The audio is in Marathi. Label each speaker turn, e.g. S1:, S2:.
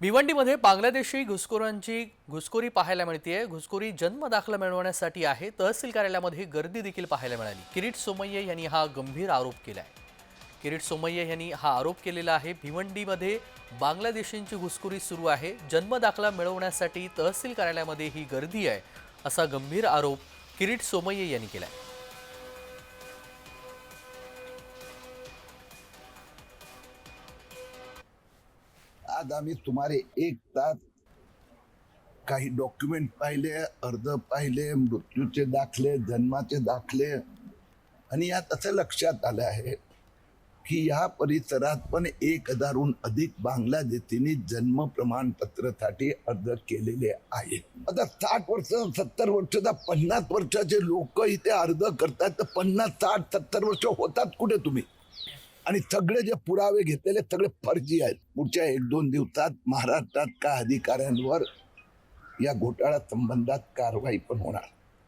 S1: भिवंडीमध्ये बांगलादेशी घुसखोरांची घुसखोरी पाहायला मिळतेय. घुसखोरी जन्मदाखला मिळवण्यासाठी आहे. तहसील कार्यालयामध्ये गर्दी देखील पाहायला मिळाली. किरीट सोमय्ये यांनी हा गंभीर आरोप केला आहे किरीट सोमय्ये यांनी हा आरोप केलेला आहे. भिवंडीमध्ये बांगलादेशींची घुसखोरी सुरू आहे. जन्मदाखला मिळवण्यासाठी तहसील कार्यालयामध्ये ही गर्दी आहे असा गंभीर आरोप किरीट सोमय्ये यांनी केला आहे
S2: आज आम्ही तुम्हाला एक तास काही डॉक्युमेंट पाहिले अर्ज पाहिले मृत्यूचे दाखले जन्माचे दाखले. आणि यात असं लक्षात आलं आहे की या परिसरात पण एक हजारहून अधिक बांगलादेशींनी जन्म प्रमाणपत्रासाठी अर्ज केलेले आहेत. आता साठ वर्ष सत्तर वर्ष पन्नास वर्षाचे लोक इथे अर्ज करतात तर पन्नास साठ सत्तर वर्ष होतात कुठे तुम्ही? आणि सगळे जे पुरावे घेतलेले सगळे फर्जी आहेत. पुढच्या एक दोन दिवसात महाराष्ट्रात का अधिकाऱ्यांवर या घोटाळा संबंधात कारवाई पण होणार.